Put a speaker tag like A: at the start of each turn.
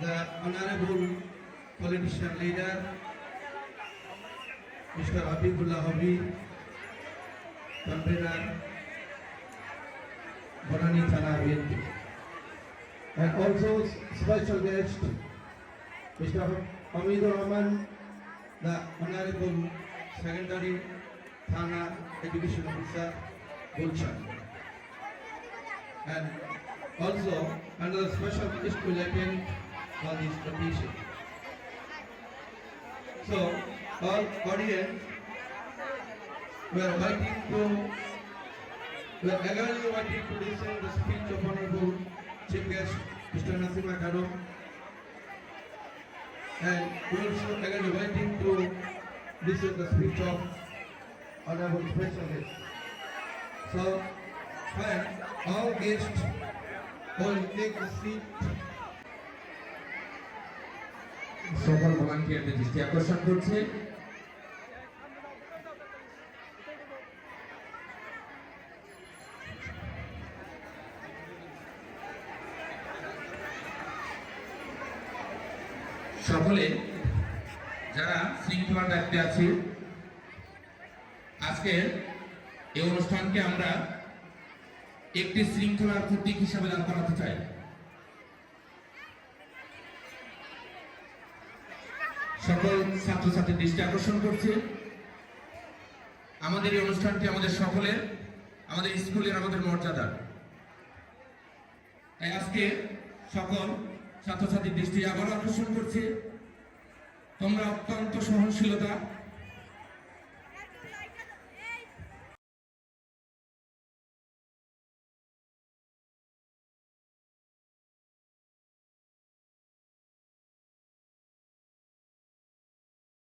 A: the honorable politician leader, Mr. Habibullah Habib, convener, Bonani Thana BNP. And also special guest, Mr. Hamidur Rahman, the honorable secondary Thana education officer, Gulshan. And also another special guest will attend on this occasion. So, all audience, we are waiting to, we are eagerly waiting to listen the speech of Honorable Chief Guest, Mr. Nasima Kado. And we are also eagerly waiting to listen the speech of Honorable Special Guest. So, when all guests will take a seat
B: সকল ভলান্টিয়ারদের দৃষ্টি আকর্ষণ করছে। সকলে, যারা শৃঙ্খলা দায়িত্বে আছি, আজকে এই অনুষ্ঠানকে আমরা একটি শৃঙ্খলার প্রতীক হিসাবে দান করাতে চাই। সকল ছাত্রছাত্রীর দৃষ্টি আকর্ষণ করছে। আমাদের এই অনুষ্ঠানটি আমাদের সকলের, আমাদের স্কুলের আমাদের মর্যাদা। তাই আজকে সকল ছাত্রছাত্রীর দৃষ্টি আবারও আকর্ষণ করছে। তোমরা অত্যন্ত সহনশীলতা